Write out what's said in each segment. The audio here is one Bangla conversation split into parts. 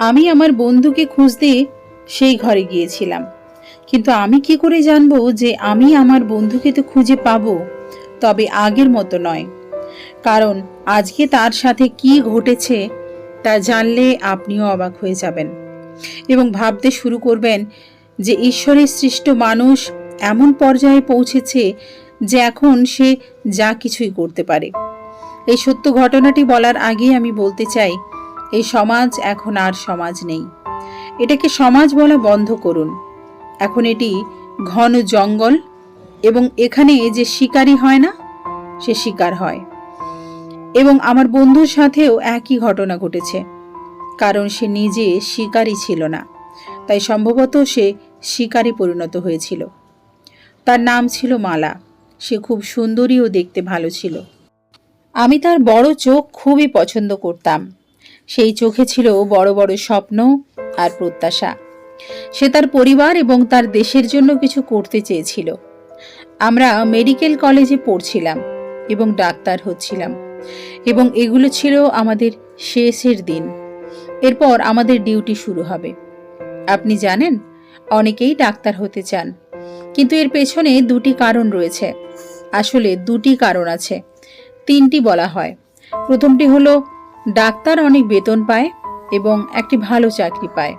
আমি আমার বন্ধুকে খুঁজতে সেই ঘরে গিয়েছিলাম। কিন্তু আমি কি করে জানব যে আমি আমার বন্ধুকে তো খুঁজে পাবো, তবে আগের মতো নয়। কারণ আজকে তার সাথে কি ঘটেছে তা জানলে আপনিও অবাক হয়ে যাবেন এবং ভাবতে শুরু করবেন যে ঈশ্বরের সৃষ্ট মানুষ এমন পর্যায়ে পৌঁছেছে যে এখন সে যা কিছুই করতে পারে। এই সত্য ঘটনাটি বলার আগেই আমি বলতে চাই এই সমাজ এখন আর সমাজ নেই। এটাকে সমাজ বলা বন্ধ করুন। এখন এটি ঘন জঙ্গল এবং এখানে যে শিকারী হয় না, সে শিকার হয়। এবং আমার বন্ধুর সাথেও একই ঘটনা ঘটেছে, কারণ সে নিজে শিকারী ছিল না, তাই সম্ভবত সে শিকারী পরিণত হয়েছিল। তার নাম ছিল মালা, সে খুব সুন্দরী ও দেখতে ভালো ছিল। আমি তার বড় চোখ খুবই পছন্দ করতাম। সেই চোখে ছিল বড় বড় স্বপ্ন আর প্রত্যাশা। সে তার পরিবার এবং তার দেশের জন্য কিছু করতে চেয়েছিল। আমরা মেডিকেল কলেজে পড়ছিলাম এবং ডাক্তার হচ্ছিলাম এবং এগুলো ছিল আমাদের শেষের দিন। এরপর আমাদের ডিউটি শুরু হবে। আপনি জানেন, অনেকেই ডাক্তার হতে চান, কিন্তু এর পেছনে দুটি কারণ রয়েছে। আসলে দুটি কারণ আছে। তিনটি বলা হয়। প্রথমটি হলো ডাক্তার অনেক বেতন পায় এবং একটি ভালো চাকরি পায়।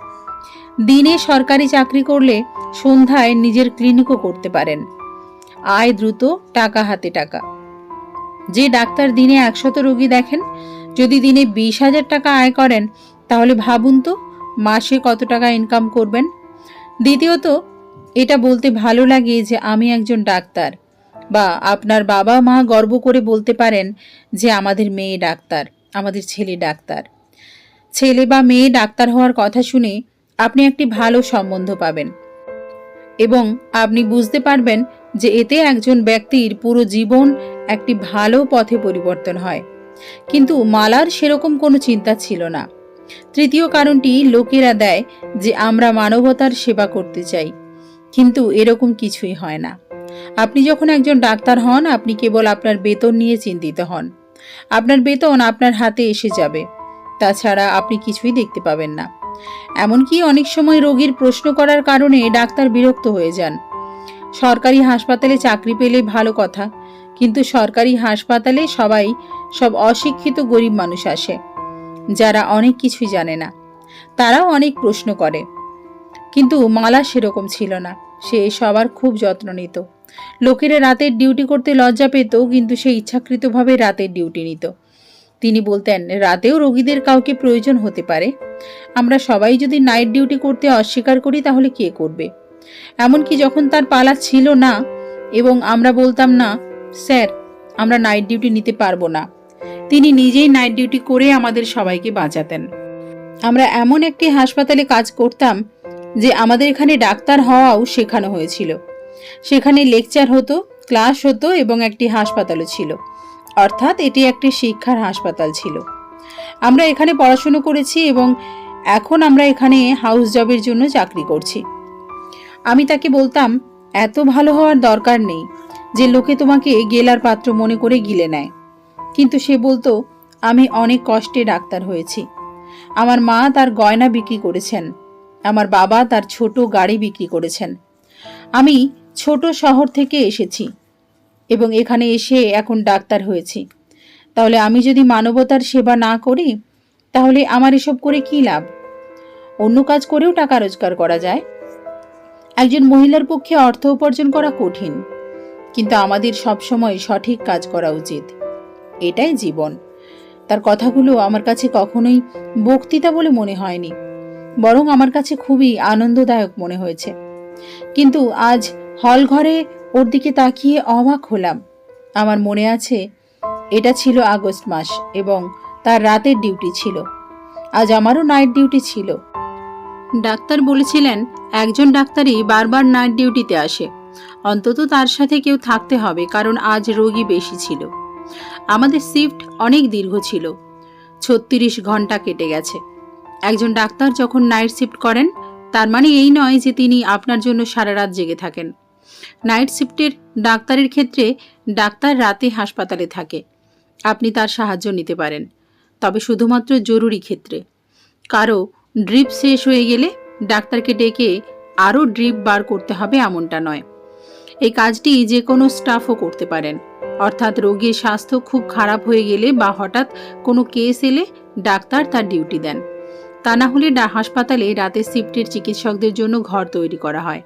দিনে সরকারি চাকরি করলে সন্ধ্যায় নিজের ক্লিনিকও করতে পারেন। আয় দ্রুত, টাকা হাতে টাকা। যে ডাক্তার দিনে একশত রোগী দেখেন, যদি দিনে বিশ হাজার টাকা আয় করেন, তাহলে ভাবুন তো মাসে কত টাকা ইনকাম করবেন। দ্বিতীয়ত, এটা বলতে ভালো লাগে যে আমি একজন ডাক্তার বা আপনার বাবা মা গর্ব করে বলতে পারেন যে আমাদের মেয়ে ডাক্তার। আমাদের ছেলে ডাক্তার। ছেলে বা মেয়ে ডাক্তার হওয়ার কথা শুনে আপনি একটি ভালো সম্বন্ধ পাবেন। এবং আপনি বুঝতে পারবেন যে এতে একজন ব্যক্তির পুরো জীবন একটি ভালো পথে পরিবর্তন হয়। কিন্তু মালার সেরকম কোনো চিন্তা ছিল না। তৃতীয় কারণটি লোকেরা দেয় যে আমরা মানবতার সেবা করতে চাই। কিন্তু এরকম কিছুই হয় না। আপনি যখন একজন ডাক্তার হন, আপনি কেবল আপনার বেতন নিয়ে চিন্তিত হন। আপনার বেতন আপনার হাতে এসে যাবে। তাছাড়া আপনি কিছুই দেখতে পাবেন না। এমনকি অনেক সময় রোগীর প্রশ্ন করার কারণে ডাক্তার বিরক্ত হয়ে যান। সরকারি হাসপাতালে চাকরি পেলে ভালো কথা, কিন্তু সরকারি হাসপাতালে সবাই সব অশিক্ষিত গরিব মানুষ আসে, যারা অনেক কিছুই জানে না। তারাও অনেক প্রশ্ন করে, কিন্তু মালা সেরকম ছিল না। সে সবার খুব যত্ন নিত। লোকেরা রাতের ডিউটি করতে লজ্জা পেত, কিন্তু সে ইচ্ছাকৃতভাবে রাতের ডিউটি নিত। তিনি বলতেন, রাতেও রোগীদের কাউকে প্রয়োজন হতে পারে। আমরা সবাই যদি নাইট ডিউটি করতে অস্বীকার করি, তাহলে কে করবে? এমনকি যখন তার পালা ছিল না, এবং আমরা বলতাম, না, স্যার, আমরা নাইট ডিউটি নিতে পারব না। তিনি নিজেই নাইট ডিউটি করে আমাদের সবাইকে বাঁচাতেন। আমরা এমন একটি হাসপাতালে কাজ করতাম যে আমাদের এখানে ডাক্তার হওয়াও শেখানো হয়েছিল। সেখানে লেকচার হতো, ক্লাস হতো এবং একটি হাসপাতালও ছিল। অর্থাৎ এটি একটি শিক্ষার হাসপাতাল ছিল। আমরা এখানে পড়াশুনো করেছি এবং এখন আমরা এখানে হাউস জবের জন্য চাকরি করছি। আমি তাকে বলতাম, এত ভালো হওয়ার দরকার নেই যে লোকে তোমাকে গেলার পাত্র মনে করে গিলে নেয়। কিন্তু সে বলতো, আমি অনেক কষ্টে ডাক্তার হয়েছি। আমার মা তার গয়না বিক্রি করেছেন। আমার বাবা তার ছোট গাড়ি বিক্রি করেছেন। আমি ছোট শহর থেকে এসেছি এবং এখানে এসে এখন ডাক্তার হয়েছি। তাহলে আমি যদি মানবতার সেবা না করি, তাহলে আমার এসব করে কি লাভ? অন্য কাজ করেও টাকা রোজগার করা যায়। একজন মহিলার পক্ষে অর্থ উপার্জন করা কঠিন, কিন্তু আমাদের সবসময় সঠিক কাজ করা উচিত। এটাই জীবন। তার কথাগুলো আমার কাছে কখনোই বক্তৃতা বলে মনে হয়নি। বরং আমার কাছে খুবই আনন্দদায়ক মনে হয়েছে। কিন্তু আজ হল ঘরে ওর দিকে তাকিয়ে অবাক হলাম। আমার মনে আছে, এটা ছিল আগস্ট মাস এবং তার রাতের ডিউটি ছিল। আজ আমারও নাইট ডিউটি ছিল। ডাক্তার বলেছিলেন, একজন ডাক্তারই বারবার নাইট ডিউটিতে আসে। অন্তত তার সাথে কেউ থাকতে হবে, কারণ আজ রোগী বেশি ছিল। আমাদের শিফট অনেক দীর্ঘ ছিল। ছত্রিশ ঘণ্টা কেটে গেছে। একজন ডাক্তার যখন নাইট শিফট করেন, তার মানে এই নয় যে তিনি আপনার জন্য সারা রাত জেগে থাকেন। নাইট শিফটের ডাক্তারের ক্ষেত্রে ডাক্তার রাতে হাসপাতালে থাকে। আপনি তার সাহায্য নিতে পারেন। তবে শুধুমাত্র জরুরি ক্ষেত্রে। কারও ড্রিপ শেষ হয়ে গেলে ডাক্তারকে ডেকে আরও ড্রিপ বার করতে হবে এমনটা নয়। এই কাজটি যে কোনো স্টাফও করতে পারেন। অর্থাৎ রোগীর স্বাস্থ্য খুব খারাপ হয়ে গেলে বা হঠাৎ কোনো কেস এলে ডাক্তার তার ডিউটি দেন। তা না হলে হাসপাতালে রাতে শিফটের চিকিৎসকদের জন্য ঘর তৈরি করা হয়।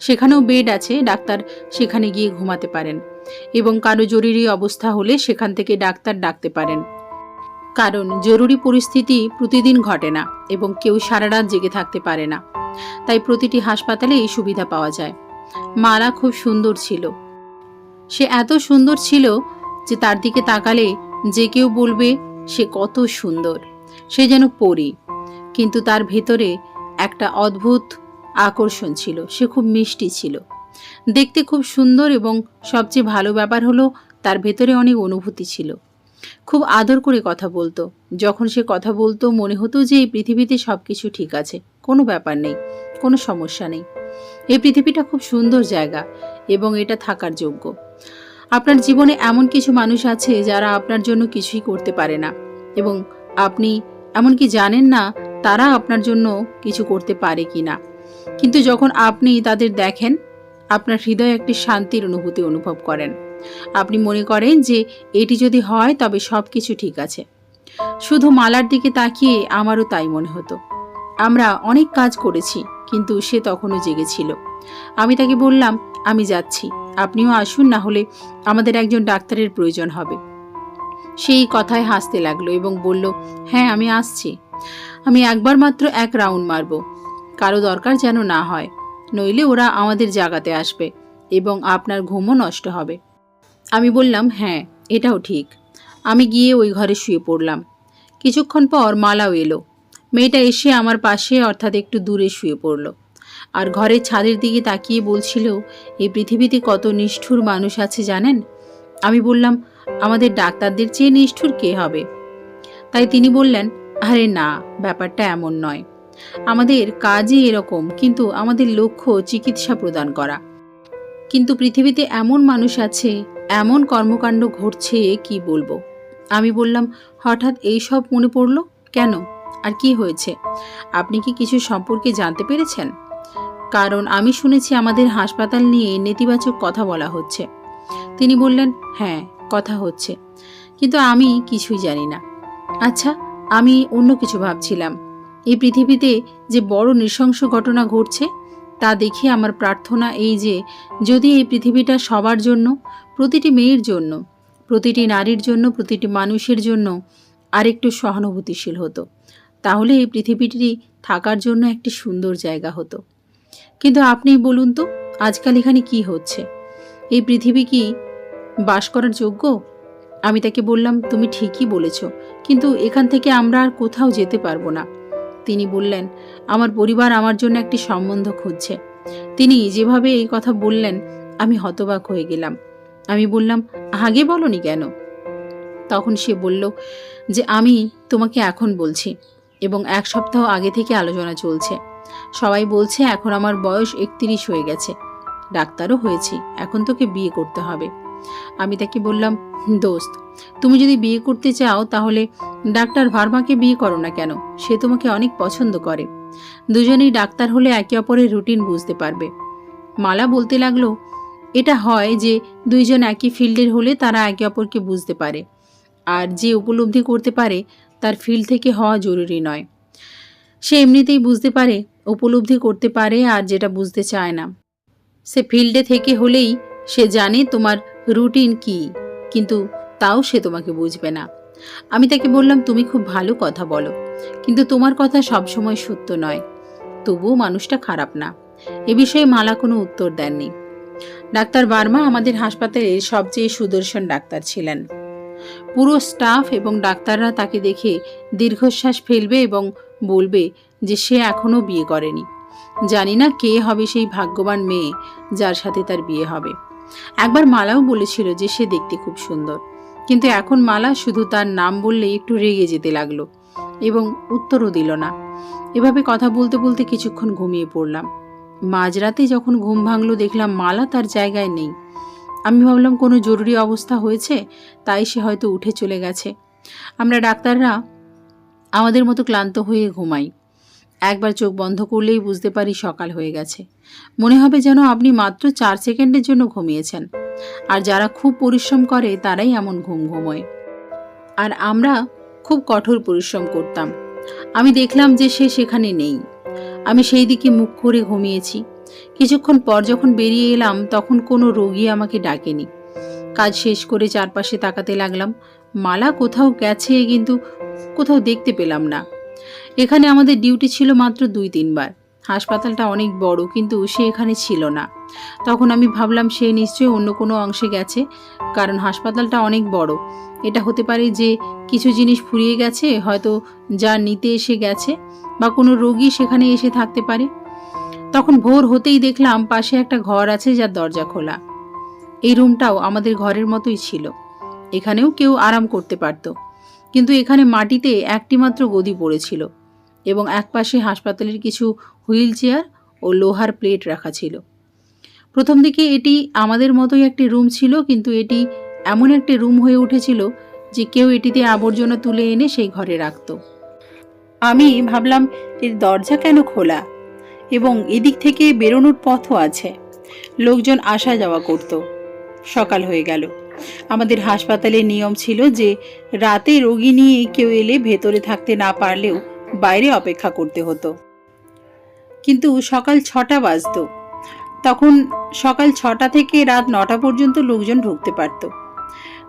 সেখানেও বেড আছে, ডাক্তার সেখানে গিয়ে ঘুমাতে পারেন এবং কারও জরুরি অবস্থা হলে সেখান থেকে ডাক্তার ডাকতে পারেন। কারণ জরুরি পরিস্থিতি প্রতিদিন ঘটে না এবং কেউ সারা রাত জেগে থাকতে পারে না। তাই প্রতিটি হাসপাতালে এই সুবিধা পাওয়া যায়। মালা খুব সুন্দর ছিল। সে এত সুন্দর ছিল যে তার দিকে তাকালে যে কেউ বলবে, সে কত সুন্দর। সে যেন পরী। কিন্তু তার ভেতরে একটা অদ্ভুত আকর্ষণ ছিল। সে খুব মিষ্টি ছিল। দেখতে খুব সুন্দর এবং সবচেয়ে ভালো ব্যাপার হলো তার ভেতরে অনেক অনুভূতি ছিল। খুব আদর করে কথা বলতো। যখন সে কথা বলতো, মনে হতো যে এই পৃথিবীতে সব কিছু ঠিক আছে। কোনো ব্যাপার নেই, কোনো সমস্যা নেই। এই পৃথিবীটা খুব সুন্দর জায়গা এবং এটা থাকার যোগ্য। আপনার জীবনে এমন কিছু মানুষ আছে যারা আপনার জন্য কিছুই করতে পারে না। এবং আপনি এমনকি জানেন না তারা আপনার জন্য কিছু করতে পারে কি না কিন্তু যখন আপনি তাদের দেখেন, আপনার হৃদয়ে একটি শান্তির অনুভূতি অনুভব করেন। আপনি মনে করেন যে এটি যদি হয়, তবে সব কিছু ঠিক আছে। শুধু মালার দিকে তাকিয়ে আমারও তাই মনে হতো। আমরা অনেক কাজ করেছি, কিন্তু সে তখনও জেগেছিল আমি তাকে বললাম, আমি যাচ্ছি। আপনিও আসুন, না হলে আমাদের একজন ডাক্তারের প্রয়োজন হবে। সেই কথায় হাসতে লাগল এবং বলল হ্যাঁ আমি আসছি। আমি একবার মাত্র এক রাউন্ড মারব। কারও দরকার যেন না হয়। নইলে ওরা আমাদের জাগাতে আসবে এবং আপনার ঘুমও নষ্ট হবে। আমি বললাম হ্যাঁ এটাও ঠিক। আমি গিয়ে ওই ঘরে শুয়ে পড়লাম। কিছুক্ষণ পর মালাও এলো। মেয়েটা এসে আমার পাশে অর্থাৎ একটু দূরে শুয়ে পড়ল। আর ঘরের ছাদের দিকে তাকিয়ে বলছিল, এই পৃথিবীতে কত নিষ্ঠুর মানুষ আছে জানেন? আমি বললাম, আমাদের ডাক্তারদের চেয়ে নিষ্ঠুর কে হবে? তাই তিনি বললেন আরে না, ব্যাপারটা এমন নয়। আমাদের কাজই এরকম, কিন্তু আমাদের লক্ষ্য চিকিৎসা প্রদান করা। কিন্তু পৃথিবীতে এমন মানুষ আছে, এমন কর্মকাণ্ড ঘটছে, কি বলব? আমি বললাম, হঠাৎ এই সব মনে পড়ল? কেন? আর কি হয়েছে? আপনি কি কিছু সম্পর্কে জানতে পেরেছেন? কারণ আমি শুনেছি আমাদের হাসপাতাল নিয়ে নেতিবাচক কথা বলা হচ্ছে। তিনি বললেন হ্যাঁ কথা হচ্ছে। কিন্তু আমি কিছুই জানি না। আচ্ছা আমি অন্য কিছু ভাবছিলাম। এই পৃথিবীতে যে বড় নৃশংস ঘটনা ঘটছে, তা দেখে আমার প্রার্থনা এই যে, যদি এই পৃথিবীটা সবার জন্য, প্রতিটি মেয়ের জন্য, প্রতিটি নারীর জন্য, প্রতিটি মানুষের জন্য আরেকটু সহানুভূতিশীল হতো, তাহলে এই পৃথিবীটি থাকার জন্য একটি সুন্দর জায়গা হতো। কিন্তু আপনি বলুন তো, আজকাল এখানে কি হচ্ছে? এই পৃথিবী কি বাস করার যোগ্য? আমি তাকে বললাম, তুমি ঠিকই বলেছ, কিন্তু এখান থেকে আমরা আর কোথাও যেতে পারব না। তিনি বললেন, আমার পরিবার আমার জন্য একটি সম্বন্ধ খুঁজছে। তিনি যেভাবে এই কথা বললেন, আমি হতবাক হয়ে গেলাম। আমি বললাম, আগে বলনি কেন? তখন সে বলল, যে আমি তোমাকে এখন বলছি, এবং এক সপ্তাহ আগে থেকে আলোচনা চলছে। সবাই বলছে, এখন আমার বয়স একত্রিশ হয়ে গেছে। ডাক্তারও হয়েছি, এখন তোকে বিয়ে করতে হবে। আমি তাকে বললাম, দোস্ত, তুমি যদি বিয়ে করতে চাও তাহলে ডাক্তার ভার্মাকে বিয়ে করো না কেন? সে তোমাকে অনেক পছন্দ করে। দুজনেই ডাক্তার হলে একে অপরের রুটিন বুঝতে পারবে। মালা বলতে লাগল, এটা হয় যে দুইজন একই ফিল্ডের হলে তারা একে অপরকে বুঝতে পারে, আর যে উপলব্ধি করতে পারে তার ফিল্ড থেকে হওয়া জরুরি নয়। সে এমনিতেই বুঝতে পারে, উপলব্ধি করতে পারে আর যেটা বুঝতে চায় না। সে ফিল্ডে থেকে হলেই সে জানে তোমার রুটিন কি? কিন্তু তাও সে তোমাকে বুঝবে না। আমি তাকে বললাম, তুমি খুব ভালো কথা বলো। কিন্তু তোমার কথা সবসময় সত্য নয়। তবুও মানুষটা খারাপ না। এ বিষয়ে মালা কোনো উত্তর দেননি। ডাক্তার বার্মা আমাদের হাসপাতালের সবচেয়ে সুদর্শন ডাক্তার ছিলেন। পুরো স্টাফ এবং ডাক্তাররা তাকে দেখে দীর্ঘশ্বাস ফেলবে এবং বলবে যে সে এখনও বিয়ে করেনি। জানি না কে হবে সেই ভাগ্যবান মেয়ে যার সাথে তার বিয়ে হবে। একবার মালাও বলেছিল যে সে দেখতে খুব সুন্দর। কিন্তু এখন মালা শুধু তার নাম বললে একটু রেগে যেতে লাগল এবং উত্তরও দিল না। এভাবে কথা বলতে বলতে কিছুক্ষণ ঘুমিয়ে পড়লাম। মাঝরাতে যখন ঘুম ভাঙলো দেখলাম মালা তার জায়গায় নেই। আমি ভাবলাম, কোনো জরুরি অবস্থা হয়েছে? তাই সে হয়তো উঠে চলে গেছে। আমরা ডাক্তাররা আমাদের মতো ক্লান্ত হয়ে ঘুমাই। একবার চোখ বন্ধ করলেই বুঝতে পারি সকাল হয়ে গেছে। মনে হবে যেন আপনি মাত্র চার সেকেন্ডের জন্য ঘুমিয়েছেন। আর যারা খুব পরিশ্রম করে, তারাই এমন ঘুম ঘুমোয়। আর আমরা খুব কঠোর পরিশ্রম করতাম। আমি দেখলাম যে সে সেখানে নেই। আমি সেই দিকে মুখ করে ঘুমিয়েছি। কিছুক্ষণ পর যখন বেরিয়ে এলাম, তখন কোনো রোগী আমাকে ডাকেনি। কাজ শেষ করে চারপাশে তাকাতে লাগলাম। মালা কোথাও গেছে, কিন্তু কোথাও দেখতে পেলাম না। এখানে আমাদের ডিউটি ছিল মাত্র দুই, তিনবার। হাসপাতালটা অনেক বড়, কিন্তু সে এখানে ছিল না। তখন আমি ভাবলাম সে নিশ্চয়ই অন্য কোনো অংশে গেছে, কারণ হাসপাতালটা অনেক বড়। এটা হতে পারে যে কিছু জিনিস ফুরিয়ে গেছে, হয়তো যা নিতে এসে গেছে, বা কোনো রোগী সেখানে এসে থাকতে পারে। তখন ভোর হতেই দেখলাম পাশে একটা ঘর আছে যার দরজা খোলা। এই রুমটাও আমাদের ঘরের মতোই ছিল। এখানেও কেউ আরাম করতে পারত। কিন্তু এখানে মাটিতে একটি মাত্র গদি পড়েছিল। এবং একপাশে হাসপাতালের কিছু হুইল চেয়ার ও লোহার প্লেট রাখা ছিল। প্রথম দিকে এটি আমাদের মতোই একটি রুম ছিল, কিন্তু এটি এমন একটি রুম হয়ে উঠেছিল যে কেউ এটিতে আবর্জনা তুলে এনে সেই ঘরে রাখত। আমি ভাবলাম, এর দরজা কেন খোলা? এবং এদিক থেকে বেরোনোর পথও আছে। লোকজন আসা যাওয়া করত। সকাল হয়ে গেল। আমাদের হাসপাতালে নিয়ম ছিল যে, রাতে রোগী নিয়ে কেউ এলে ভেতরে থাকতে না পারলেও বাইরে অপেক্ষা করতে হতো। কিন্তু সকাল ছটা বাজতো। তখন সকাল ছটা থেকে রাত নটা পর্যন্ত লোকজন ঢুকতে পারত।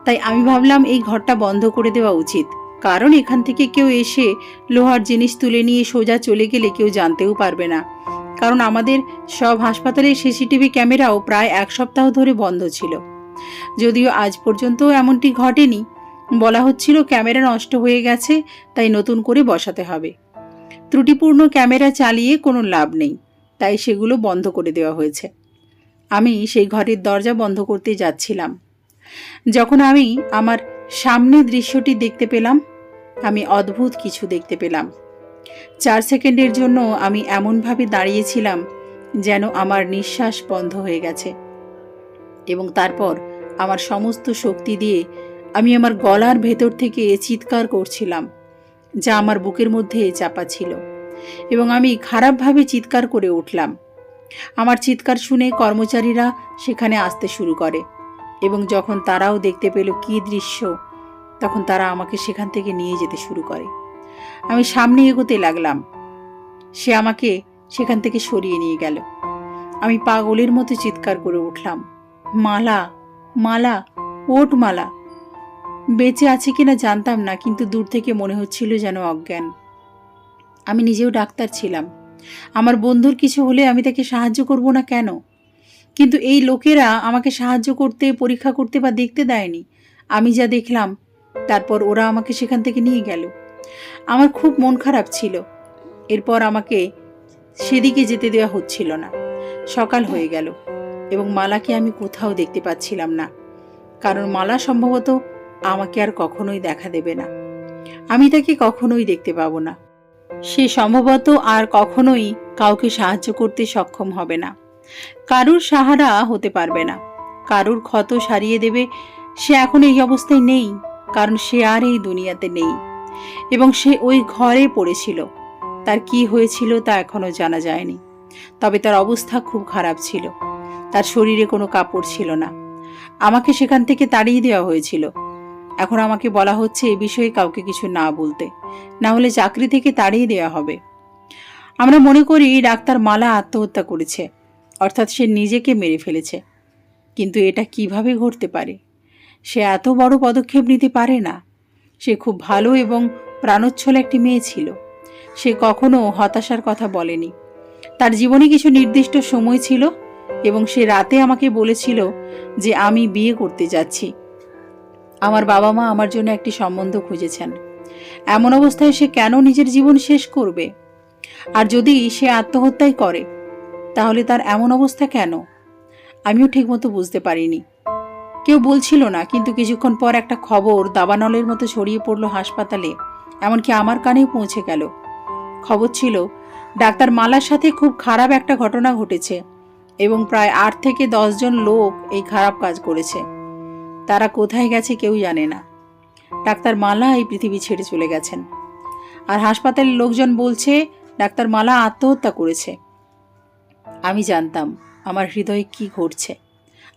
তাই আমি ভাবলাম এই ঘরটা বন্ধ করে দেওয়া উচিত। কারণ এখান থেকে কেউ এসে লোহার জিনিস তুলে নিয়ে সোজা চলে গেলে কেউ জানতেও পারবে না। কারণ আমাদের সব হাসপাতালের সিসিটিভি ক্যামেরাও প্রায় এক সপ্তাহ ধরে বন্ধ ছিল। যদিও আজ পর্যন্ত এমনটি ঘটেনি বলা হচ্ছিল ক্যামেরা নষ্ট হয়ে গেছে, তাই নতুন করে বসাতে হবে। ত্রুটিপূর্ণ ক্যামেরা চালিয়ে কোনো লাভ নেই, তাই সেগুলো বন্ধ করে দেওয়া হয়েছে। আমি সেই ঘরের দরজা বন্ধ করতে যাচ্ছিলাম। যখন আমি আমার সামনে দৃশ্যটি দেখতে পেলাম, আমি অদ্ভুত কিছু দেখতে পেলাম। চার সেকেন্ডের জন্য আমি এমনভাবে দাঁড়িয়েছিলাম যেন আমার নিঃশ্বাস বন্ধ হয়ে গেছে এবং তারপর আমার সমস্ত শক্তি দিয়ে আমি আমার গলার ভেতর থেকে চিৎকার করছিলাম, যা আমার বুকের মধ্যে চাপা ছিল, এবং আমি খারাপভাবে চিৎকার করে উঠলাম। আমার চিৎকার শুনে কর্মচারীরা সেখানে আসতে শুরু করে, এবং যখন তারাও দেখতে পেল কী দৃশ্য, তখন তারা আমাকে সেখান থেকে নিয়ে যেতে শুরু করে। আমি সামনে এগোতে লাগলাম। সে আমাকে সেখান থেকে সরিয়ে নিয়ে গেল। আমি পাগলের মতো চিৎকার করে উঠলাম। মালা মালা ওট মালা বেঁচে আছে কিনা জানতাম না, কিন্তু দূর থেকে মনে হচ্ছিল যেন অজ্ঞান। আমি নিজেও ডাক্তার ছিলাম। আমার বন্ধুর কিছু হলে আমি তাকে সাহায্য করব না কেন? কিন্তু এই লোকেরা আমাকে সাহায্য করতে, পরীক্ষা করতে বা দেখতে দেয়নি। আমি যা দেখলাম, তারপর ওরা আমাকে সেখান থেকে নিয়ে গেল। আমার খুব মন খারাপ ছিল। এরপর আমাকে সেদিকে যেতে দেওয়া হচ্ছিল না। সকাল হয়ে গেল এবং মালাকে আমি কোথাও দেখতে পাচ্ছিলাম না। কারণ মালা সম্ভবত আমাকে আর কখনোই দেখা দেবে না। আমি তাকে কখনোই দেখতে পাবো না। সে সম্ভবত আর কখনোই কাউকে সাহায্য করতে সক্ষম হবে না। কারুর সাহারা হতে পারবে না। কারুর ক্ষত সারিয়ে দেবে সে এখন এই অবস্থায় নেই, কারণ সে আর এই দুনিয়াতে নেই। এবং সে ওই ঘরে পড়েছিল। তার কি হয়েছিল তা এখনও জানা যায়নি। তবে তার অবস্থা খুব খারাপ ছিল। তার শরীরে কোনো কাপড় ছিল না। আমাকে সেখান থেকে তাড়িয়ে দেওয়া হয়েছিল। এখন আমাকে বলা হচ্ছে এ বিষয়ে কাউকে কিছু না বলতে। না হলে চাকরি থেকে তাড়িয়ে দেওয়া হবে। আমরা মনে করি ডাক্তার মালা আত্মহত্যা করেছে, অর্থাৎ সে নিজেকে মেরে ফেলেছে। কিন্তু এটা কীভাবে ঘটতে পারে? সে এত বড় পদক্ষেপ নিতে পারে না। সে খুব ভালো এবং প্রাণোচ্ছল একটি মেয়ে ছিল। সে কখনো হতাশার কথা বলেনি। তার জীবনে কিছু নির্দিষ্ট সময় ছিল এবং সে রাতে আমাকে বলেছিল যে আমি বিয়ে করতে যাচ্ছি। আমার বাবা মা আমার জন্য একটি সম্বন্ধ খুঁজেছেন। এমন অবস্থায় সে কেন নিজের জীবন শেষ করবে? আর যদি সে আত্মহত্যাই করে, তাহলে তার এমন অবস্থা কেন? আমিও ঠিকমতো বুঝতে পারিনি। কেউ বলছিল না, কিন্তু কিছুক্ষণ পর একটা খবর দাবানলের মতো ছড়িয়ে পড়ল হাসপাতালে, এমনকি আমার কানেও পৌঁছে গেল। খবর ছিল, ডাক্তার মালার সাথে খুব খারাপ একটা ঘটনা ঘটেছে এবং প্রায় আট থেকে জন লোক এই খারাপ কাজ করেছে। তারা কোথায় গেছে কেউ জানে না। ডাক্তার মালা এই পৃথিবী ছেড়ে চলে গেছেন। আর হাসপাতালের লোকজন বলছে, ডাক্তার মালা আত্মহত্যা করেছে। আমি জানতাম আমার হৃদয়ে কি ঘটছে।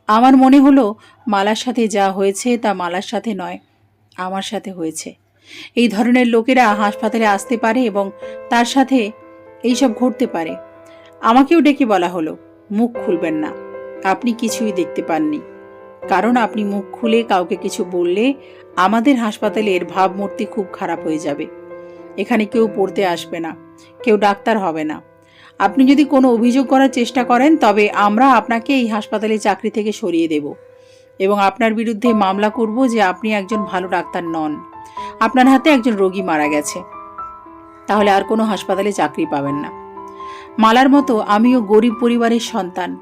আমার মনে হলো, মালার সাথে যা হয়েছে তা মালার সাথে নয়, আমার সাথে হয়েছে। এই ধরনের লোকেরা হাসপাতালে আসতে পারে এবং তার সাথে এইসব ঘটতে পারে। আমাকেও ডেকে বলা হলো, মুখ খুলবেন না। আপনি কিছুই দেখতে পাননি। কারণ আপনি মুখ খুলে কাউকে কিছু বললে আমাদের হাসপাতালের ভাবমূর্তি খুব খারাপ হয়ে যাবে। এখানে কেউ পড়তে আসবে না, কেউ ডাক্তার হবে না। আপনি যদি কোনো অভিযোগ করার চেষ্টা করেন, তবে আমরা আপনাকে এই হাসপাতালে চাকরি থেকে সরিয়ে দেব এবং আপনার বিরুদ্ধে মামলা করব যে আপনি একজন ভালো ডাক্তার নন। আপনার হাতে একজন রোগী মারা গেছে। তাহলে আর কোনো হাসপাতালে চাকরি পাবেন না। মালার মতো আমিও গরিব পরিবারের সন্তান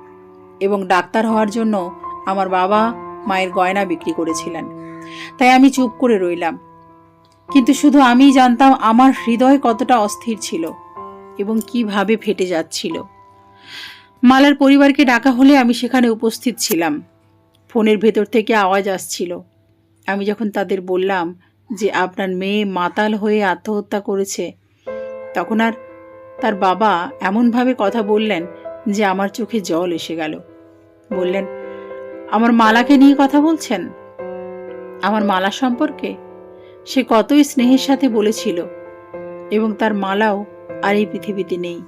এবং ডাক্তার হওয়ার জন্য আমার বাবা মায়ের গয়না বিক্রি করেছিলেন। তাই আমি চুপ করে রইলাম। কিন্তু শুধু আমিই জানতাম আমার হৃদয় কতটা অস্থির ছিল এবং কীভাবে ফেটে যাচ্ছিল। মালার পরিবারকে ডাকা হলে আমি সেখানে উপস্থিত ছিলাম। ফোনের ভেতর থেকে আওয়াজ আসছিল। আমি যখন তাদের বললাম যে আপনার মেয়ে মাতাল হয়ে আত্মহত্যা করেছে, তখন আর তার বাবা এমনভাবে কথা বললেন যে আমার চোখে জল এসে গেল। বললেন আমার মালাকে নিয়ে কথা বলছেন? আমার মালা সম্পর্কে? সে কতই স্নেহের সাথে বলেছিল। এবং তার মালাও আর এই পৃথিবীতে নেই।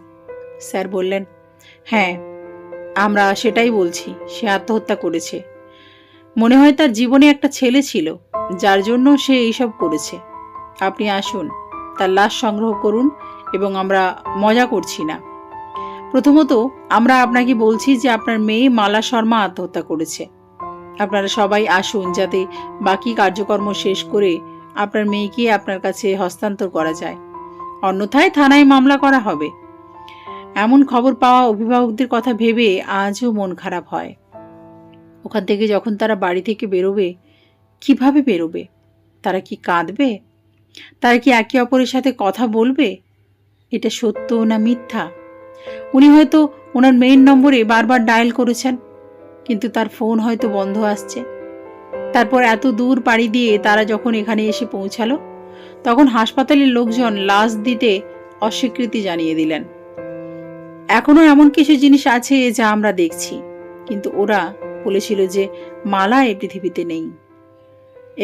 স্যার বললেন হ্যাঁ আমরা সেটাই বলছি, সে আত্মহত্যা করেছে। মনে হয় তার জীবনে একটা ছেলে ছিল, যার জন্য সে এইসব করেছে। আপনি আসুন, তার লাশ সংগ্রহ করুন এবং আমরা মজা করছি না। প্রথমত, আমরা আপনাকে বলছি যে আপনার মেয়ে মালা শর্মা আত্মহত্যা করেছে। আপনারা সবাই আসুন যাতে বাকি কার্যকর্ম শেষ করে আপনার মেয়েকে আপনার কাছে হস্তান্তর করা যায়। অন্যথায় থানায় মামলা করা হবে। এমন খবর পাওয়া অভিভাবকদের কথা ভেবে আজও মন খারাপ হয়। ওখান থেকে যখন তারা বাড়ি থেকে বেরোবে, কীভাবে বেরোবে? তারা কি কাঁদবে? তারা কি একে অপরের সাথে কথা বলবে? এটা সত্য না মিথ্যা? উনি হয়তো ওনার মেইন নম্বরে বারবার ডায়াল করেছেন, কিন্তু তার ফোন হয়তো বন্ধ আসছে। তারপর এত দূর পাড়ি দিয়ে তারা যখন এখানে এসে পৌঁছালো, তখন হাসপাতালের লোকজন লাশ দিতে অস্বীকৃতি জানিয়ে দিলেন। এখনও এমন কিছু জিনিস আছে যা আমরা দেখছি, কিন্তু ওরা বলেছিল যে মালা এই পৃথিবীতে নেই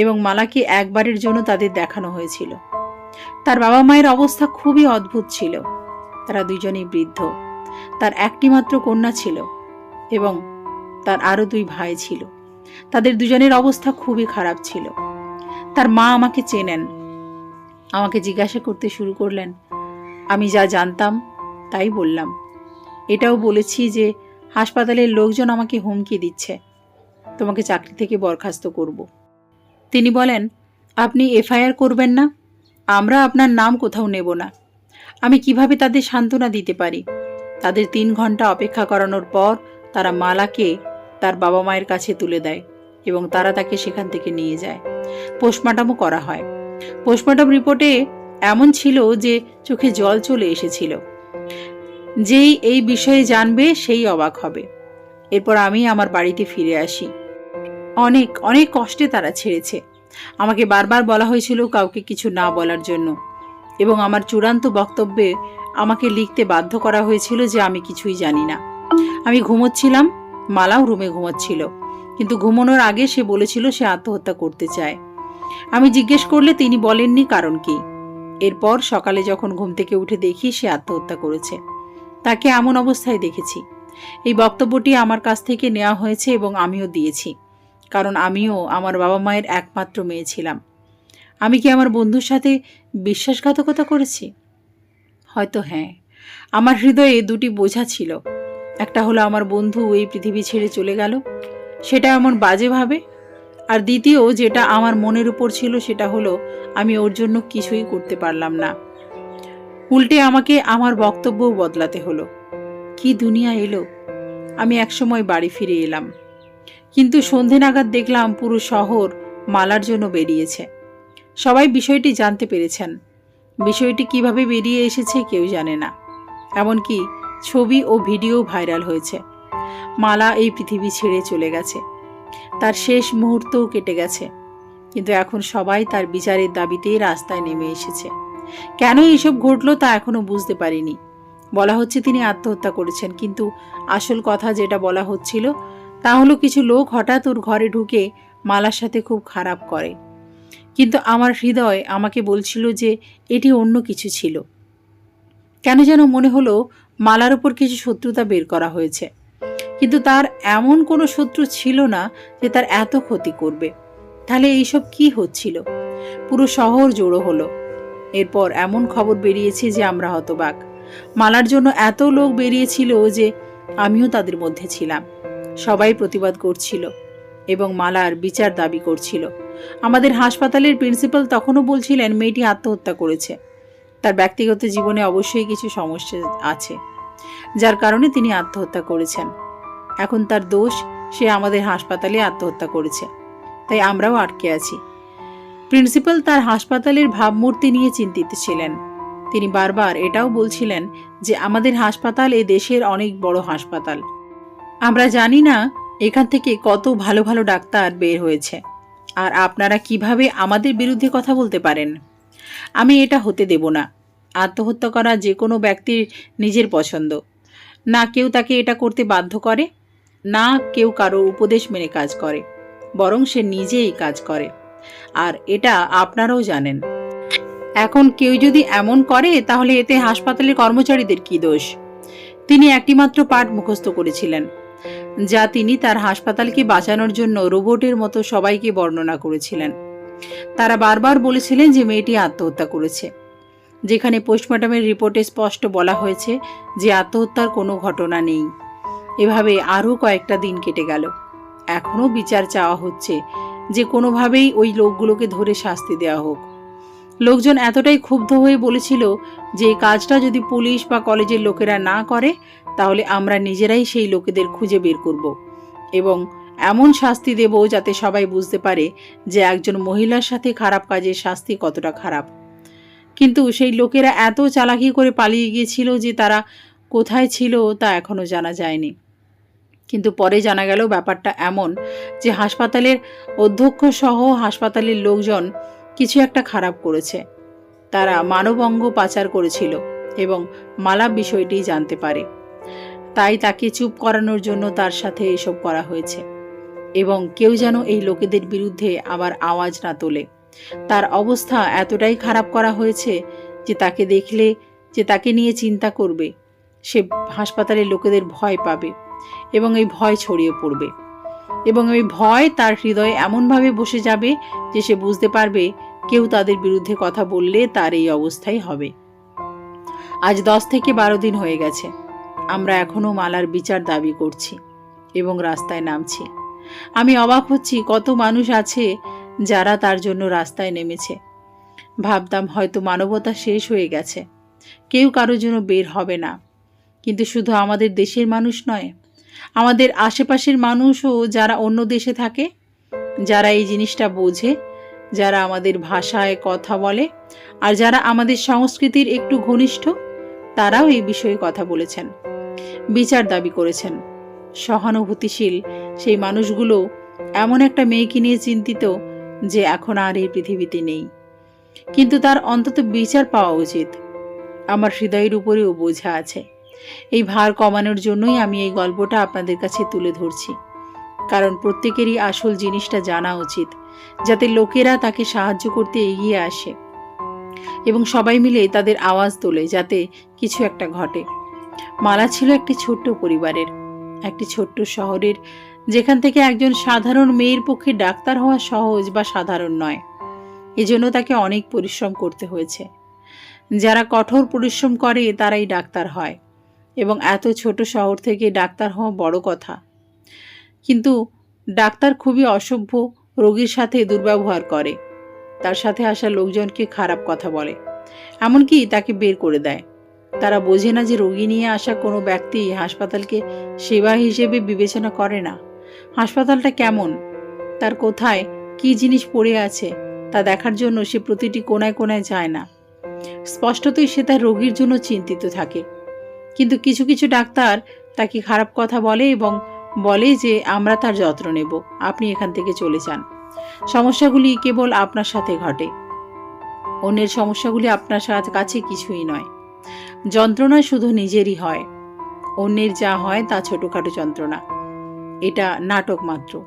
এবং মালাকে একবারের জন্য তাদের দেখানো হয়েছিল। তার বাবা মায়ের অবস্থা খুবই অদ্ভুত ছিল। তারা দুজনেই বৃদ্ধ। তার একটি মাত্র কন্যা ছিল এবং তার আরও দুই ভাই ছিল। তাদের দুজনের অবস্থা খুবই খারাপ ছিল। তার মা আমাকে চেনেন। আমাকে জিজ্ঞাসা করতে শুরু করলেন, আমি যা জানতাম, তাই বললাম। এটাও বলেছি যে হাসপাতালের লোকজন আমাকে হুমকি দিচ্ছে। তোমাকে চাকরি থেকে বরখাস্ত করব। তিনি বলেন, আপনি এফআইআর করবেন না। আমরা আপনার নাম কোথাও নেব না। আমি কীভাবে তাদের সান্ত্বনা দিতে পারি? তাদের তিন ঘণ্টা অপেক্ষা করানোর পর তারা মালাকে তার বাবা মায়ের কাছে তুলে দেয় এবং তারা তাকে সেখান থেকে নিয়ে যায়। পোস্টমর্টমও করা হয়। পোস্টমর্টম রিপোর্টে এমন ছিল যে চোখে জল চলে এসেছিল। যেই এই বিষয়ে জানবে সেই অবাক হবে। এরপর আমি আমার বাড়িতে ফিরে আসি। অনেক অনেক কষ্টে তারা ছেড়েছে। আমাকে বারবার বলা হয়েছিল কাউকে কিছু না বলার জন্য। এবং আমার চূড়ান্ত বক্তব্যে আমাকে লিখতে বাধ্য করা হয়েছিল যে আমি কিছুই জানি না। আমি ঘুমোচ্ছিলাম, মালাও রুমে ঘুমোচ্ছিল, কিন্তু ঘুমানোর আগে সে বলেছিল সে আত্মহত্যা করতে চায়। আমি জিজ্ঞেস করলে তিনি বলেননি কারণ কি। এরপর সকালে যখন ঘুম থেকে উঠে দেখি সে আত্মহত্যা করেছে। তাকে এমন অবস্থায় দেখেছি। এই বক্তব্যটি আমার কাছ থেকে নেওয়া হয়েছে এবং আমিও দিয়েছি, কারণ আমিও আমার বাবা মায়ের একমাত্র মেয়ে ছিলাম। আমি কি আমার বন্ধুর সাথে বিশ্বাসঘাতকতা করেছি? হয়তো হ্যাঁ। আমার হৃদয়ে দুটি বোঝা ছিল। একটা হলো আমার বন্ধু এই পৃথিবী ছেড়ে চলে গেল, সেটা এমন বাজেভাবে আর দ্বিতীয়, যেটা আমার মনের উপর ছিল, সেটা হলো আমি ওর জন্য কিছুই করতে পারলাম না। উল্টে আমাকে আমার বক্তব্যও বদলাতে হলো। কি দুনিয়া এলো? আমি একসময় বাড়ি ফিরে এলাম। কিন্তু সন্ধে নাগাদ দেখলাম পুরো শহর মালার জন্য বেরিয়েছে। সবাই বিষয়টি জানতে পেরেছেন। বিষয়টি কীভাবে বেরিয়ে এসেছে কেউ জানে না। এমনকি ছবি ও ভিডিও ভাইরাল হয়েছে। মালা এই পৃথিবী ছেড়ে চলে গেছে। তার শেষ মুহূর্তও কেটে গেছে। কিন্তু এখন সবাই তার বিচারের দাবিতেই রাস্তায় নেমে এসেছে। কেন এইসব ঘটলো তা এখনও বুঝতে পারিনি। বলা হচ্ছে তিনি আত্মহত্যা করেছেন, কিন্তু আসল কথা যেটা বলা হচ্ছিল তা হলো কিছু লোক হঠাৎ ওর ঘরে ঢুকে মালার সাথে খুব খারাপ করে। কিন্তু আমার হৃদয় আমাকে বলছিল যে এটি অন্য কিছু ছিল। কেন যেন মনে হলো মালার উপর কিছু শত্রুতা বের করা হয়েছে। কিন্তু তার এমন কোনো শত্রু ছিল না যে তার এত ক্ষতি করবে। তাহলে এইসব কি হচ্ছিল? পুরো শহর জোড়ো হলো। এরপর এমন খবর বেরিয়েছে যে আমরা হতবাক। মালার জন্য এত লোক বেরিয়েছিল যে আমিও তাদের মধ্যে ছিলাম। সবাই প্রতিবাদ করছিল এবং মালার বিচার দাবি করছিল। আমাদের হাসপাতালের প্রিন্সিপাল তখনও বলছিলেন, মেয়েটি আত্মহত্যা করেছে। তার ব্যক্তিগত জীবনে অবশ্যই কিছু সমস্যা আছে, যার কারণে তিনি আত্মহত্যা করেছেন। এখন তার দোষ, সে আমাদের হাসপাতালে আত্মহত্যা করেছে। তাই আমরাও আটকে আছি। প্রিন্সিপাল তার হাসপাতালের ভাবমূর্তি নিয়ে চিন্তিত ছিলেন। তিনি বারবার এটাও বলছিলেন যে, আমাদের হাসপাতাল এ দেশের অনেক বড় হাসপাতাল। আমরা জানি না এখান থেকে কত ভালো ভালো ডাক্তার বের হয়েছে। আর আপনারা কীভাবে আমাদের বিরুদ্ধে কথা বলতে পারেন? আমি এটা হতে দেব না। আত্মহত্যা করা যে কোনো ব্যক্তির নিজের পছন্দ। না কেউ তাকে এটা করতে বাধ্য করে, না কেউ কারও উপদেশ মেনে কাজ করে, বরং সে নিজেই কাজ করে। আর এটা আপনারাও জানেন। এখন কেউ যদি এমন করে, তাহলে এতে হাসপাতালের কর্মচারীদের কি দোষ? তিনি একটিমাত্র পাঠ মুখস্থ করেছিলেন। যা তিনি তার হাসপাতালকে বাঁচানোর জন্য রোবটের মতো সবাইকে বর্ণনা করেছিলেন। তারা বারবার বলেছিলেন যে মেয়েটি আত্মহত্যা করেছে। যেখানে পোস্টমর্টমের রিপোর্টে স্পষ্ট বলা হয়েছে যে আত্মহত্যার কোনো ঘটনা নেই। এভাবে আরও কয়েকটা দিন কেটে গেল। এখনও বিচার চাওয়া হচ্ছে যে কোনোভাবেই ওই লোকগুলোকে ধরে শাস্তি দেওয়া হোক। লোকজন এতটাই ক্ষুব্ধ হয়ে বলেছিল যে কাজটা যদি পুলিশ বা কলেজের লোকেরা না করে তাহলে আমরা নিজেরাই সেই লোকেদের খুঁজে বের করব এবং এমন শাস্তি দেব যাতে সবাই বুঝতে পারে যে একজন মহিলার সাথে খারাপ কাজের শাস্তি কতটা খারাপ। কিন্তু সেই লোকেরা এত চালাকি করে পালিয়ে গিয়েছিল যে তারা কোথায় ছিল তা এখনও জানা যায়নি। কিন্তু পরে জানা গেল ব্যাপারটা এমন যে হাসপাতালের অধ্যক্ষ সহ হাসপাতালের লোকজন কিছু একটা খারাপ করেছে। তারা মানবঙ্গ পাচার করেছিল এবং মালা বিষয়টি জানতে পারে। তাই তাকে চুপ করানোর জন্য তার সাথে এসব করা হয়েছে। এবং কেউ যেন এই লোকেদের বিরুদ্ধে আবার আওয়াজ না তোলে। তার অবস্থা এতটাই খারাপ করা হয়েছে যে তাকে দেখলে, যে তাকে নিয়ে চিন্তা করবে। সে হাসপাতালের লোকেদের ভয় পাবে এবং এই ভয় ছড়িয়ে পড়বে। এবং এই ভয় তার হৃদয়ে এমনভাবে বসে যাবে যে সে বুঝতে পারবে কেউ তাদের বিরুদ্ধে কথা বললে তার এই অবস্থাই হবে। আজ দশ থেকে বারো দিন হয়ে গেছে। আমরা এখনও মালার বিচার দাবি করছি এবং রাস্তায় নামছি। আমি অবাক হচ্ছি কত মানুষ আছে যারা তার জন্য রাস্তায় নেমেছে। ভাবতাম হয়তো মানবতা শেষ হয়ে গেছে। কেউ কারোর জন্য বের হবে না। কিন্তু শুধু আমাদের দেশের মানুষ নয়, আমাদের আশেপাশের মানুষও যারা অন্য দেশে থাকে, যারা এই জিনিসটা বোঝে, যারা আমাদের ভাষায় কথা বলে, আর যারা আমাদের সংস্কৃতির একটু ঘনিষ্ঠ, তারাও এই বিষয়ে কথা বলেছেন। বিচার দাবি করেছেন। সহানুভূতিশীল সেই মানুষগুলো এমন একটা মেয়েকে নিয়ে চিন্তিত যে এখন আর এই পৃথিবীতে নেই। কিন্তু তার অন্তত বিচার পাওয়া উচিত। আমার হৃদয়ের উপরেও বোঝা আছে। এই ভার কমানোর জন্যই আমি এই গল্পটা আপনাদের কাছে তুলে ধরছি। কারণ প্রত্যেকেরই আসল জিনিসটা জানা উচিত, যাতে লোকেরা তাকে সাহায্য করতে এগিয়ে আসে। এবং সবাই মিলে তাদের আওয়াজ তোলে, যাতে কিছু একটা ঘটে। মালা ছিল একটি ছোট্ট পরিবারের, একটি ছোট্ট শহরের, যেখান থেকে একজন সাধারণ মেয়ের পক্ষে ডাক্তার হওয়া সহজ বা সাধারণ নয়। এজন্য তাকে অনেক পরিশ্রম করতে হয়েছে। যারা কঠোর পরিশ্রম করে, তারাই ডাক্তার হয় এবং এত ছোট শহর থেকে ডাক্তার হওয়া বড় কথা। কিন্তু ডাক্তার খুবই অসভ্য, রোগীর সাথে দুর্ব্যবহার করে। তার সাথে আসা লোকজনকে খারাপ কথা বলে, এমনকি তাকে বের করে দেয়। তারা বোঝে না যে রোগী নিয়ে আসা কোনো ব্যক্তি হাসপাতালকে সেবা হিসেবে বিবেচনা করে না। হাসপাতালটা কেমন? তার কোথায়? কি জিনিস পড়ে আছে? তা দেখার জন্য সে প্রতিটি কোনায় কোনায় যায় না। স্পষ্টতই সে তার রোগীর জন্য চিন্তিত থাকে। কিন্তু কিছু কিছু ডাক্তার তাকে খারাপ কথা বলে এবং বলে যে, আমরা তার যত্ন নেব। আপনি এখান থেকে চলে যান। সমস্যাগুলি কেবল আপনার সাথে ঘটে। অন্যের সমস্যাগুলি আপনার কাছে কিছুই নয়। যন্ত্রণা শুধু নিজেরই হয়। অন্যের যা হয় তা ছোটোখাটো যন্ত্রণা। এটা নাটক মাত্র।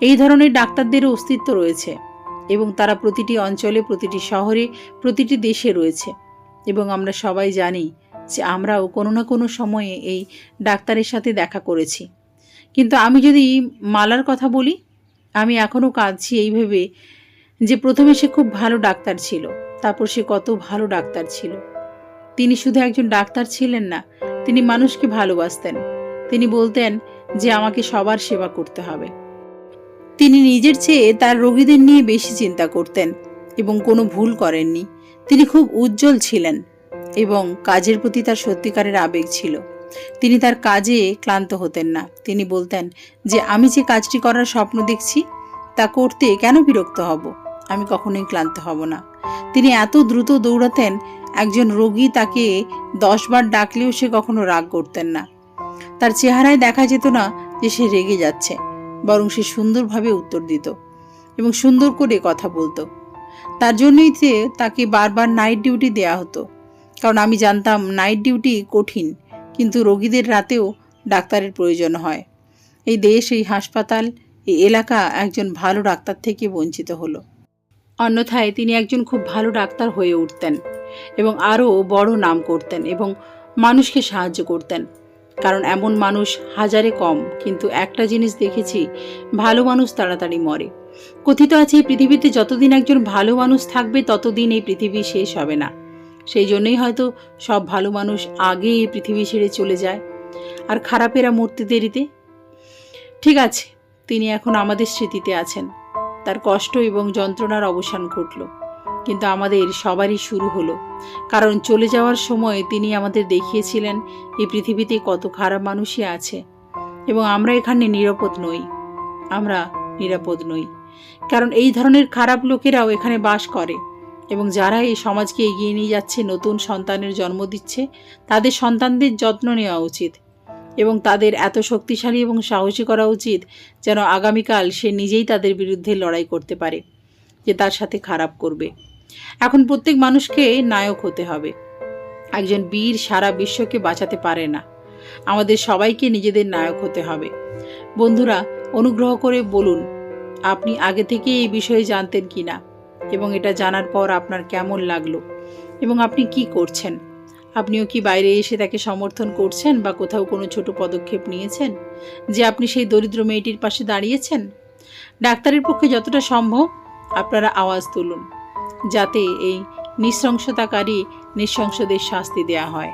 এই ধরনের ডাক্তারদেরও অস্তিত্ব রয়েছে এবং তারা প্রতিটি অঞ্চলে, প্রতিটি শহরে, প্রতিটি দেশে রয়েছে। এবং আমরা সবাই জানি যে আমরাও কোনো না কোনো সময়ে এই ডাক্তারের সাথে দেখা করেছি। কিন্তু আমি যদি মালার কথা বলি, আমি এখনও কাঁদছি এই ভেবে যে প্রথমে সে খুব ভালো ডাক্তার ছিল, তারপর সে কত ভালো ডাক্তার ছিল। তিনি শুধু একজন ডাক্তার ছিলেন না, তিনি মানুষকে ভালোবাসতেন। তিনি বলতেন যে আমাকে সবার সেবা করতে হবে। তিনি নিজের চেয়ে তার রোগীদের নিয়ে বেশি চিন্তা করতেন এবং কোনো ভুল করেননি। তিনি খুব উজ্জ্বল ছিলেন এবং কাজের প্রতি তার সত্যিকারের আবেগ ছিল। তিনি তার কাজে ক্লান্ত হতেন না। তিনি বলতেন যে, আমি যে কাজটি করার স্বপ্ন দেখছি, তা করতে কেন বিরক্ত হব? আমি কখনোই ক্লান্ত হব না। তিনি এত দ্রুত দৌড়াতেন একজন রোগী তাকে দশবার ডাকলেও সে কখনো রাগ করতেন না। তার চেহারায় দেখা যেত না যে সে রেগে যাচ্ছে, বরং সে সুন্দরভাবে উত্তর দিত এবং সুন্দর করে কথা বলতো। তার জন্যই যে তাকে বারবার নাইট ডিউটি দেয়া হতো, কারণ আমি জানতাম নাইট ডিউটি কঠিন, কিন্তু রোগীদের রাতেও ডাক্তারের প্রয়োজন হয়। এই দেশ, এই হাসপাতাল, এই এলাকা একজন ভালো ডাক্তার থেকে বঞ্চিত হলো। অন্যথায় তিনি একজন খুব ভালো ডাক্তার হয়ে উঠতেন। এবং আরও বড় নাম করতেন এবং মানুষকে সাহায্য করতেন। কারণ এমন মানুষ হাজারে কম, কিন্তু একটা জিনিস দেখেছি, ভালো মানুষ তাড়াতাড়ি মরে। কথিত আছে, এই পৃথিবীতে যতদিন একজন ভালো মানুষ থাকবে, ততদিন এই পৃথিবী শেষ হবে না। সেই জন্যই হয়তো সব ভালো মানুষ আগে এই পৃথিবী ছেড়ে চলে যায়। আর খারাপেরা মূর্তি দেরিতে? ঠিক আছে, তিনি এখন আমাদের স্মৃতিতে আছেন। তার কষ্ট এবং যন্ত্রণার অবসান ঘটল। কিন্তু আমাদের সবারই শুরু হলো। কারণ চলে যাওয়ার সময় তিনি আমাদের দেখিয়েছিলেন এই পৃথিবীতে কত খারাপ মানুষই আছে এবং আমরা এখানে নিরাপদ নই। আমরা নিরাপদ নই। কারণ এই ধরনের খারাপ লোকেরাও এখানে বাস করে এবং যারা এই সমাজকে এগিয়ে নিয়ে যাচ্ছে, নতুন সন্তানের জন্ম দিচ্ছে, তাদের সন্তানদের যত্ন নেওয়া উচিত এবং তাদের এত শক্তিশালী এবং সাহসী করা উচিত যেন আগামীকাল সে নিজেই তাদের বিরুদ্ধে লড়াই করতে পারে, যে তার সাথে খারাপ করবে। এখন প্রত্যেক মানুষকে নায়ক হতে হবে। একজন বীর সারা বিশ্বকে বাঁচাতে পারে না। আমাদের সবাইকে নিজেদের নায়ক হতে হবে। বন্ধুরা, অনুগ্রহ করে বলুন, আপনি আগে থেকে এই বিষয়ে জানতেন কি না এবং এটা জানার পর আপনার কেমন লাগল? এবং আপনি কি করছেন? আপনিও কি বাইরে এসে তাকে সমর্থন করছেন বা কোথাও কোনো ছোট পদক্ষেপ নিয়েছেন? যে আপনি সেই দরিদ্র মেয়েটির পাশে দাঁড়িয়েছেন? ডাক্তারের পক্ষে যতটা সম্ভব আপনারা আওয়াজ তুলুন। যাতে এই নৃশংসতাকারী নৃশংসদের শাস্তি দেয়া হয়।